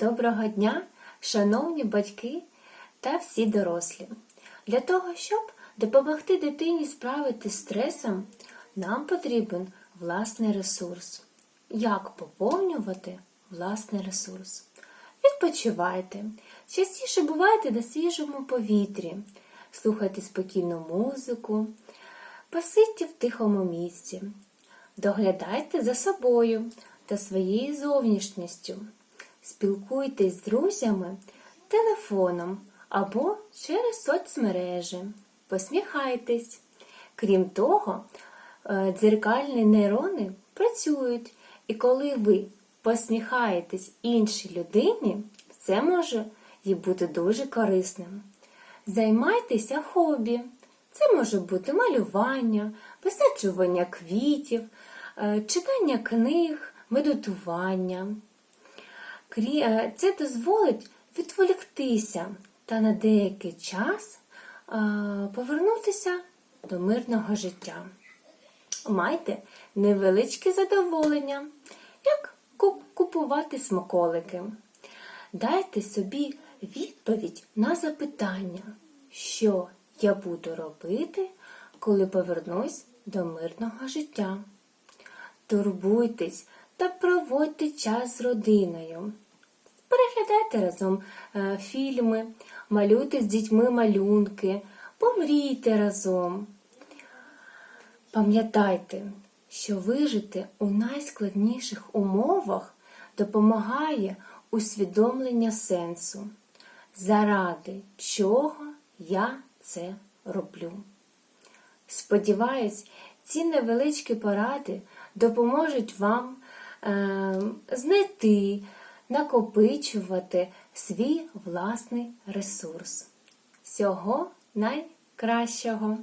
Доброго дня, шановні батьки та всі дорослі. Для того, щоб допомогти дитині справитися з стресом, нам потрібен власний ресурс. Як поповнювати власний ресурс? Відпочивайте. Частіше бувайте на свіжому повітрі, слухайте спокійну музику, посидьте в тихому місці, доглядайте за собою та своєю зовнішністю. Спілкуйтесь з друзями телефоном або через соцмережі. Посміхайтесь. Крім того, е, дзеркальні нейрони працюють, і коли ви посміхаєтесь іншій людині, це може їй бути дуже корисним. Займайтеся хобі. Це може бути малювання, висаджування квітів, е, читання книг, медитування. Е, Це дозволить відволіктися та на деякий час е, повернутися до мирного життя. Майте невеличке задоволення, як купувати смаколики. Дайте собі відповідь на запитання, що я буду робити, коли повернусь до мирного життя. Турбуйтесь та проводьте час з родиною. Переглядайте разом е, фільми, малюйте з дітьми малюнки, помрійте разом. Пам'ятайте, що вижити у найскладніших умовах допомагає усвідомлення сенсу, заради чого я це роблю. Сподіваюсь, ці невеличкі поради допоможуть вам е, знайти, накопичувати свій власний ресурс. Всього найкращого!